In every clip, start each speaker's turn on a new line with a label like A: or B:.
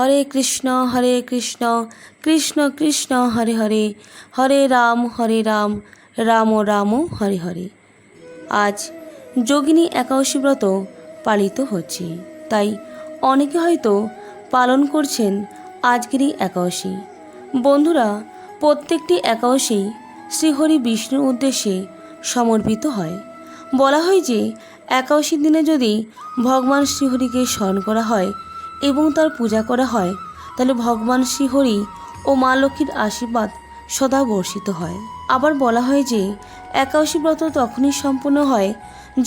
A: হরে কৃষ্ণ হরে কৃষ্ণ কৃষ্ণ কৃষ্ণ হরে হরে হরে রাম হরে রাম রাম রাম হরে হরে আজ যোগিনী একাদশী ব্রত পালিত হচ্ছে তাই অনেকে হয়তো পালন করছেন আজকেরই এই একাদশী বন্ধুরা প্রত্যেকটি একাদশী শ্রীহরি বিষ্ণুর উদ্দেশ্যে সমর্পিত হয় বলা হয় যে একাদশী দিনে যদি ভগবান শ্রীহরিকে স্মরণ করা হয় এবং তার পূজা করা হয় তাহলে ভগবান শ্রীহরি ও মা লক্ষ্মীর আশীর্বাদ সদা বর্ষিত হয় আবার বলা হয় যে একাশী ব্রত তখনই সম্পূর্ণ হয়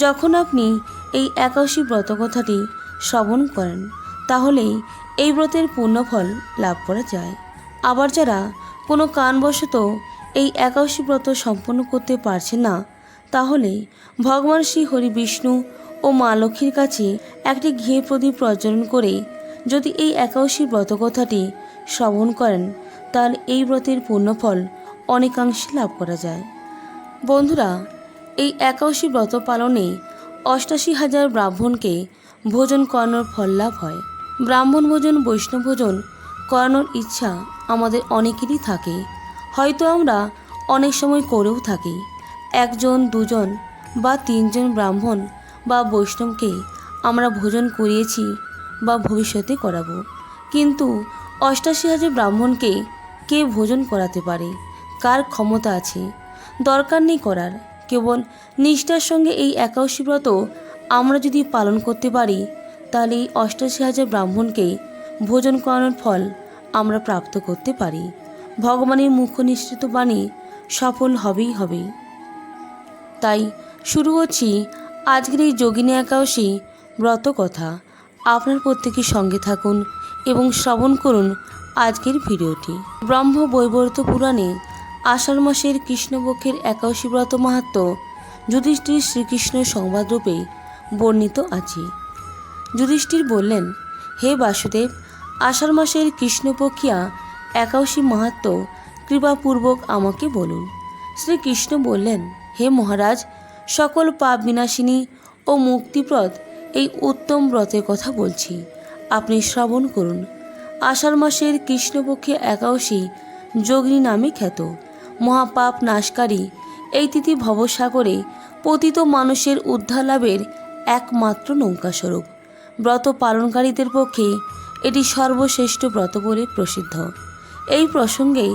A: যখন আপনি এই একাশী ব্রত কথাটি শ্রবণ করেন তাহলেই এই ব্রতের পূর্ণফল লাভ করা যায় আবার যারা কোনো কারণবশত এই একাশী ব্রত সম্পন্ন করতে পারছে না তাহলে ভগবান শ্রী হরি বিষ্ণু ও মা লক্ষ্মীর কাছে একটি ঘিয়ে প্রদীপ প্রজ্বলন করে যদি এই একাদশী ব্রতকথাটি শ্রবণ করেন তাহলে এই ব্রতের পূর্ণফল অনেকাংশে লাভ করা যায় বন্ধুরা এই একাউশী ব্রত পালনে অষ্টাশি হাজার ব্রাহ্মণকে ভোজন করানোর ফল লাভ হয় ব্রাহ্মণ ভোজন বৈষ্ণব ভোজন করানোর ইচ্ছা আমাদের অনেকেরই থাকে হয়তো আমরা অনেক সময় করেও থাকি একজন দুজন বা তিনজন ব্রাহ্মণ বা বৈষ্ণবকে আমরা ভোজন করিয়েছি বা ভবিষ্যতে করাবো কিন্তু অষ্টাশি হাজার ব্রাহ্মণকে কে ভোজন করাতে পারে কার ক্ষমতা আছে দরকার নেই করার কেবল নিষ্ঠার সঙ্গে এই একাশী ব্রত আমরা যদি পালন করতে পারি তাহলে এই অষ্টাশি হাজার ব্রাহ্মণকে ভোজন করানোর ফল আমরা প্রাপ্ত করতে পারি ভগবানের মুখ নিশ্চিত বাণী সফল হবেই হবে তাই শুরু হচ্ছি আজকের এই যোগিনী একাশী ব্রত কথা আপনার প্রত্যেকের সঙ্গে থাকুন এবং শ্রবণ করুন আজকের ভিডিওটি ব্রহ্ম বৈবর্ত পুরাণে আষাঢ় মাসের কৃষ্ণপক্ষের একাশী ব্রত মাহাত্ম যুধিষ্ঠির শ্রীকৃষ্ণ সংবাদরূপে বর্ণিত আছে যুধিষ্ঠির বললেন হে বাসুদেব আষাঢ় মাসের কৃষ্ণপক্ষিয়া একাশী মাহাত্ম কৃপাপূর্বক আমাকে বলুন শ্রীকৃষ্ণ বললেন হে মহারাজ সকল পাপ বিনাশিনী ও মুক্তিপ্রদ এই উত্তম ব্রতের কথা বলছি আপনি শ্রবণ করুন আষাঢ় মাসের কৃষ্ণপক্ষে একাশী যোগিনী নামে খ্যাত মহাপাপ নাশকারী এই তিথি ভবসাগরে পতিত মানুষের উদ্ধার লাভের একমাত্র নৌকাস্বরূপ ব্রত পালনকারীদের পক্ষে এটি সর্বশ্রেষ্ঠ ব্রত বলে প্রসিদ্ধ এই প্রসঙ্গে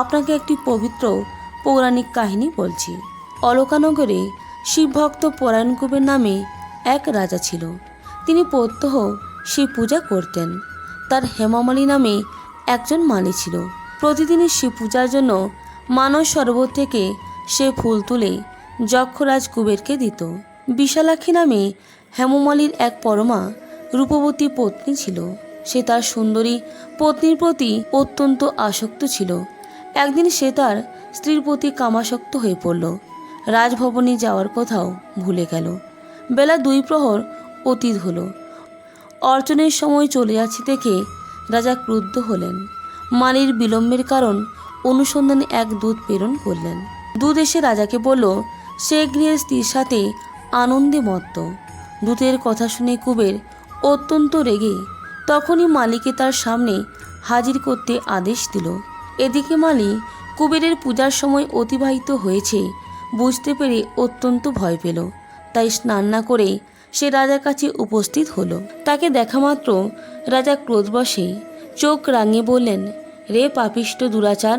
A: আপনাকে একটি পবিত্র পৌরাণিক কাহিনী বলছি অলকানগরে শিবভক্ত পরায়ণকুবের নামে এক রাজা ছিল তিনি প্রত্যহ শিব পূজা করতেন তার হেমামালি নামে একজন মালি ছিল প্রতিদিনই শিব পূজার জন্য মানস সরোবর থেকে সে ফুল তুলে যক্ষরাজ কুবেরকে দিত বিশালাক্ষী নামে হেমমালির এক পরমা রূপবতী পত্নী ছিল সে তার সুন্দরী পত্নীর প্রতি অত্যন্ত আসক্ত ছিল একদিন সে তার স্ত্রীর প্রতি কামাসক্ত হয়ে পড়ল রাজভবনে যাওয়ার কথাও ভুলে গেল বেলা দুই প্রহর অতীত হলো অর্চনের সময় চলে যাচ্ছে দেখে রাজা ক্রুদ্ধ হলেন মানির বিলম্বের কারণ অনুসন্ধানে এক দুধ প্রেরণ করলেন দুধ এসে রাজাকে বলল সে গৃহের স্ত্রীর সাথে আনন্দে মত্ত দূতের কথা শুনে কুবের অত্যন্ত রেগে তখনই মালিকে তার সামনে হাজির করতে আদেশ দিল এদিকে মালি কুবেরের পূজার সময় অতিবাহিত হয়েছে বুঝতে পেরে অত্যন্ত ভয় পেল তাই স্নান না করেই সে রাজার কাছে উপস্থিত হলো তাকে দেখা মাত্র রাজা ক্রোধবশেই চোখ রাঙিয়ে বললেন রে পাপিষ্ট দুরাচার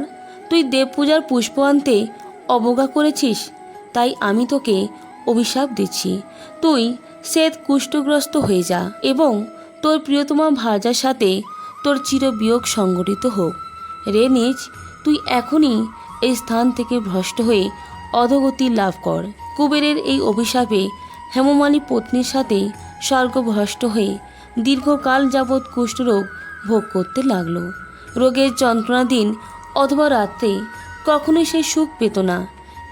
A: তুই দেব পূজার পুষ্প আনতে অবজ্ঞা করেছিস তাই আমি তোকে অভিশাপ দিচ্ছি তুই শ্বেত কুষ্ঠগ্রস্ত হয়ে যা এবং তোর প্রিয়তমা ভার্যার সাথে তোর চিরবিয়োগ সংগঠিত হোক রে নিজ তুই এখনই এই স্থান থেকে ভ্রষ্ট হয়ে অধগতি লাভ কর কুবেরের এই অভিশাপে হেমমালী পত্নীর সাথে স্বর্গভ্রষ্ট হয়ে দীর্ঘকাল যাবৎ কুষ্ঠরোগ ভোগ করতে লাগল রোগের যন্ত্রণা দিন অথবা রাত্রে কখনোই সে সুখ পেত না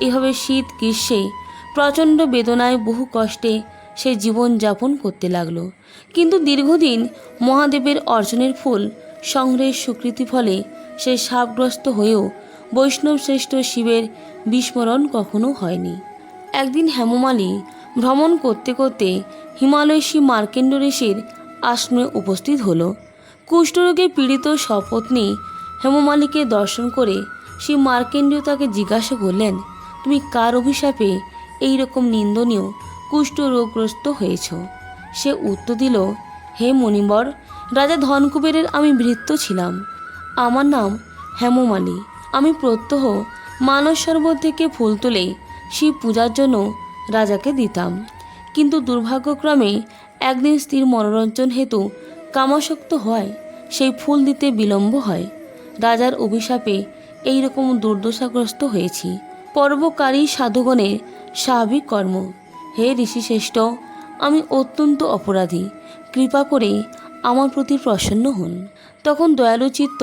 A: এভাবে শীত গ্রীষ্মে প্রচণ্ড বেদনায় বহু কষ্টে সে জীবন যাপন করতে লাগলো কিন্তু দীর্ঘদিন মহাদেবের অর্জনের ফুল সংগ্রহের স্বীকৃতি ফলে সে সাপগ্রস্ত হয়েও বৈষ্ণব শ্রেষ্ঠ শিবের বিস্মরণ কখনো হয়নি একদিন হেমমালি ভ্রমণ করতে করতে হিমালয়সী মার্কেন্ড ঋষির আশ্রমে উপস্থিত হল কুষ্ঠরোগে পীড়িত সপত্নী হেমমালিকে দর্শন করে সেই মার্কেন্ডীয় তাকে জিজ্ঞাসা করলেন তুমি কার অভিশাপে এই রকম নিন্দনীয় কুষ্ঠরোগগ্রস্ত হয়েছ সে উত্তর দিল হে মণিবর রাজা ধনকুবেরের আমি ভৃত্য ছিলাম আমার নাম হেমমালি আমি প্রত্যহ মানস সরোবর থেকে ফুল তুলে শিব পূজার জন্য রাজাকে দিতাম কিন্তু দুর্ভাগ্যক্রমে একদিন স্ত্রীর মনোরঞ্জন হেতু কামাসক্ত হয় সেই ফুল দিতে বিলম্ব হয় রাজার অভিশাপে এই রকম দুর্দশাগ্রস্ত হয়েছি পর্বকারী সাধুগণের স্বাভাবিক কর্ম হে ঋষিশ্রেষ্ঠ আমি অত্যন্ত অপরাধী কৃপা করে আমার প্রতি প্রসন্ন হন তখন দয়ালু চিত্ত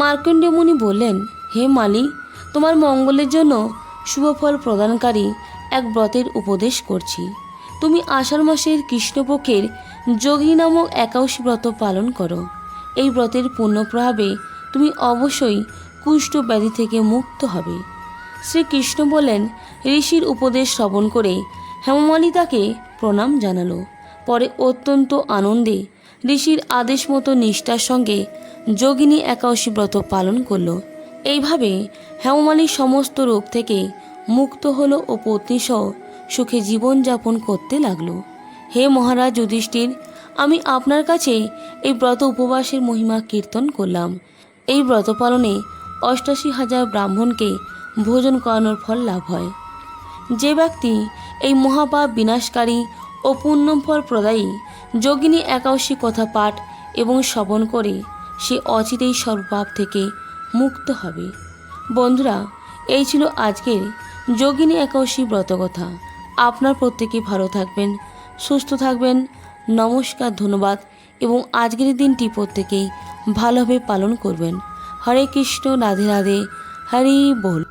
A: মার্কণ্ডেমুনি বললেন হে মালিক তোমার মঙ্গলের জন্য শুভফল প্রদানকারী এক ব্রতের উপদেশ করছি তুমি আষাঢ় মাসের কৃষ্ণপক্ষের যোগী নামক একাউশ ব্রত পালন করো এই ব্রতের প্রভাবে তুমি অবশ্যই কুষ্ঠ ব্যাধি থেকে মুক্ত হবে শ্রীকৃষ্ণ বলেন ঋষির উপদেশ শ্রবণ করে হেমমালী তাকে প্রণাম জানালো পরে অত্যন্ত আনন্দে ঋষির আদেশ মতো নিষ্ঠার সঙ্গে যোগিনী একাউশী ব্রত পালন করলো এইভাবে হেমমালি সমস্ত রোগ থেকে মুক্ত হল ও পত্নীসহ সুখে জীবনযাপন করতে লাগল হে মহারাজ যুধিষ্ঠির আমি আপনার কাছে এই ব্রত উপবাসের মহিমা কীর্তন করলাম এই ব্রত পালনে অষ্টাশি হাজার ব্রাহ্মণকে ভোজন করানোর ফল লাভ হয় যে ব্যক্তি এই মহাপাপ বিনাশকারী ও ফল প্রদায়ী যোগিনী একাশী কথা পাঠ এবং শ্রবণ করে সে অচিতেই সর্বপাপ থেকে মুক্ত হবে বন্ধুরা এই ছিল আজকের যোগিনী একাদশী ব্রতকথা আপনার প্রত্যেকে ভালো থাকবেন সুস্থ থাকবেন নমস্কার ধন্যবাদ এবং আজকের দিনটি প্রত্যেকেই ভালোভাবে পালন করবেন হরে কৃষ্ণ রাধে রাধে হরি বল